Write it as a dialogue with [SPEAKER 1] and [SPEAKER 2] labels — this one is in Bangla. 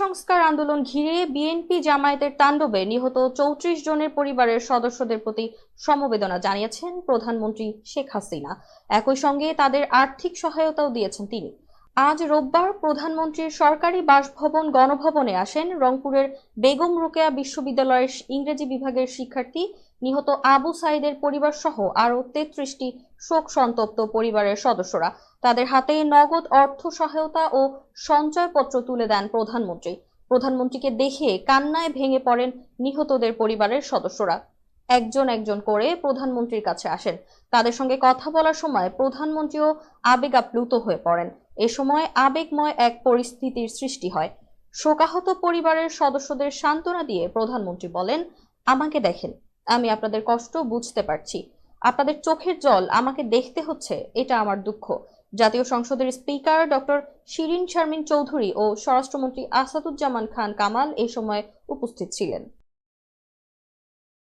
[SPEAKER 1] সংস্কার আন্দোলন ঘিরে বিএনপি জামায়াতের তাণ্ডবে নিহত চৌত্রিশ জনের পরিবারের সদস্যদের প্রতি সমবেদনা জানিয়েছেন প্রধানমন্ত্রী শেখ হাসিনা। একই সঙ্গে তাদের আর্থিক সহায়তাও দিয়েছেন তিনি। আজ রোববার প্রধানমন্ত্রীর সরকারি বাসভবন গণভবনে আসেন রংপুরের বেগম রোকেয়া বিশ্ববিদ্যালয়ের ইংরেজি বিভাগের শিক্ষার্থী নিহত আবু সাইদের পরিবার সহ আরও তেত্রিশটি শোক সন্তপ্ত পরিবারের সদস্যরা। তাদের হাতে নগদ অর্থ সহায়তা ও সঞ্চয়পত্র তুলে দেন প্রধানমন্ত্রী। প্রধানমন্ত্রীকে দেখে কান্নায় ভেঙে পড়েন নিহতদের পরিবারের সদস্যরা। একজন একজন করে প্রধানমন্ত্রীর কাছে আসেন। তাদের সঙ্গে কথা বলার সময় প্রধানমন্ত্রীও আবেগ আপ্লুত হয়ে পড়েন। এ সময় আবেগময় এক পরিস্থিতির সৃষ্টি হয়। শোকাহত পরিবারের সদস্যদের সান্ত্বনা দিয়ে প্রধানমন্ত্রী বলেন, আমাকে দেখেন। আমি আপনাদের কষ্ট বুঝতে পারছি। আপনাদের চোখের জল আমাকে দেখতে হচ্ছে, এটা আমার দুঃখ। জাতীয় সংসদের স্পিকার ডক্টর শিরিন শারমিন চৌধুরী ও স্বরাষ্ট্রমন্ত্রী আসাদুজ্জামান খান কামাল এ সময় উপস্থিত ছিলেন।